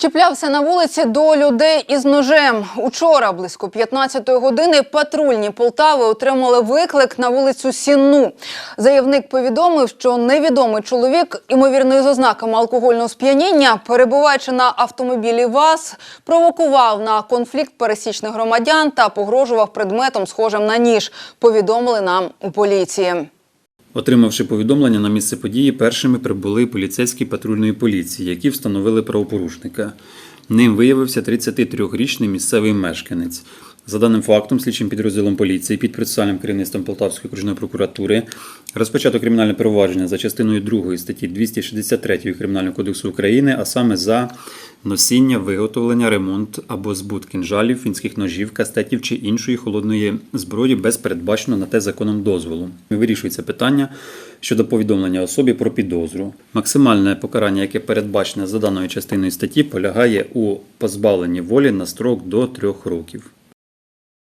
Чіплявся на вулиці до людей із ножем. Учора, близько 15-ї години, патрульні Полтави отримали виклик на вулицю Сінну. Заявник повідомив, що невідомий чоловік, імовірно, з ознаками алкогольного сп'яніння, перебуваючи на автомобілі ВАЗ, провокував на конфлікт пересічних громадян та погрожував предметом, схожим на ніж. Повідомили нам у поліції. Отримавши повідомлення на місце події, першими прибули поліцейські патрульної поліції, які встановили правопорушника. Ним виявився 33-річний місцевий мешканець. За даним фактом, слідчим підрозділом поліції під процесуальним керівництвом Полтавської окружної прокуратури розпочато кримінальне провадження за частиною 2 статті 263 Кримінального кодексу України, а саме за носіння, виготовлення, ремонт або збут кінжалів, фінських ножів, кастетів чи іншої холодної зброї без передбаченого на те законом дозволу. Вирішується питання щодо повідомлення особі про підозру. Максимальне покарання, яке передбачене за даною частиною статті, полягає у позбавленні волі на строк до трьох років.